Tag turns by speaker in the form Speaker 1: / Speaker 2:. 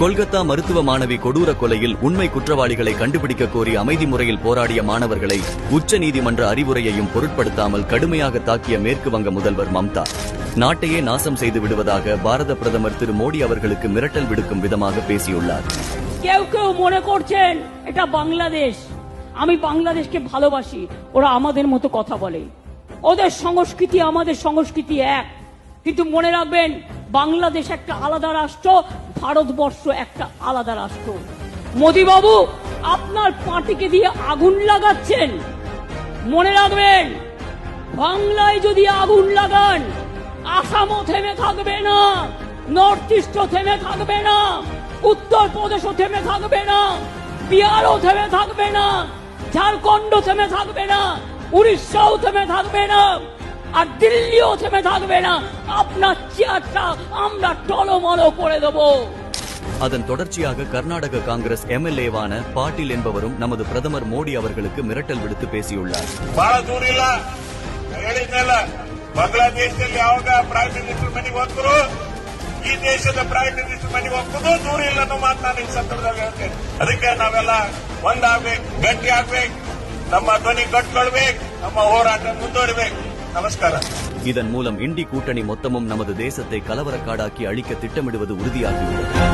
Speaker 1: கொல்கத்தா மருத்துவ மாணவி கொடூர கொலையில் உண்மை குற்றவாளிகளை கண்டுபிடிக்க கோரி அமைதி முறையில் போராடிய மாணவர்களை உச்ச நீதிமன்ற அறிவுரையையும் பொருட்படுத்தாமல் கடுமையாக தாக்கிய மேற்கு வங்க முதல்வர் மம்தா நாட்டையே நாசம் செய்து விடுவதாக பாரத பிரதமர் திரு மோடி அவர்களுக்கு மிரட்டல் விடுக்கும் விதமாக பேசியுள்ளார்
Speaker 2: কেউ কেউ মনে করছেন এটা বাংলাদেশ আমি বাংলাদেশকে ভালোবাসি ওরা আমাদের মতো কথা বলে ওদের সংস্কৃতি আমাদের সংস্কৃতি এক কিন্তু মনে রাখবেন বাংলাদেশ একটা আলাদা রাষ্ট্র, ভারতবর্ষ একটা আলাদা রাষ্ট্র। মোদীবাবু, আপনার পার্টিকে দিয়ে আগুন লাগাচ্ছেন। মনে রাখবেন, বাংলায় যদি আগুন লাগান, আসামও থেমে থাকবে না, নর্থ ইস্টও থেমে থাকবে না উত্তর প্রদেশও থেমে থাকবে না, বিহারও থেমে থাকবে না ঝাড়খণ্ড থেমে থাকবে না, উড়িষ্যাও থেমে থাকবে না। আর দিল্লিও থেমে থাকবে না আপনার চেয়ারটা আমরা টলমলো করে দেবো
Speaker 1: அதன் தொடர்ச்சியாக கர்நாடக காங்கிரஸ் எம்எல்ஏவான பாட்டீல் என்பவரும் நமது பிரதமர் மோடி அவர்களுக்கு மிரட்டல் விடுத்து பேசியுள்ளார்
Speaker 3: ಬಹಳ ದೂರ ಇಲ್ಲ ಹೇಳಿದ್ನಲ್ಲ ಬಾಂಗ್ಲಾದೇಶದಲ್ಲಿ ಯಾವಾಗ ಪ್ರೈಮ್ ಮಿನಿಸ್ಟರ್ ಮನೆಗೆ ಹೋಗ್ತರು ಈ ದೇಶದ ಪ್ರೈಮ್ ಮಿನಿಸ್ಟರ್ ಮನೆಗೆ ಹೋಗ್ಬೋದು ದೂರ ಇಲ್ಲ ಅನ್ನೋ ಮಾತು ನಾನು ಈ ಸಂದರ್ಭದಲ್ಲಿ ಹೇಳ್ತೇನೆ ಅದಕ್ಕೆ ನಾವೆಲ್ಲ ಒಂದಾಗ್ಬೇಕು ಗಟ್ಟಿ ಆಗ್ಬೇಕು ನಮ್ಮ ಧ್ವನಿ ಕಟ್ಕೊಳ್ಬೇಕು ನಮ್ಮ ಹೋರಾಟ ಮುಂದುವರಿಬೇಕು நமஸ்காரம்.
Speaker 1: இதன் மூலம் இண்டி கூட்டணி மொத்தமும் நமது தேசத்தை கலவரக்காடாக்கி அழிக்க திட்டமிடுவது உறுதியாகியுள்ளது.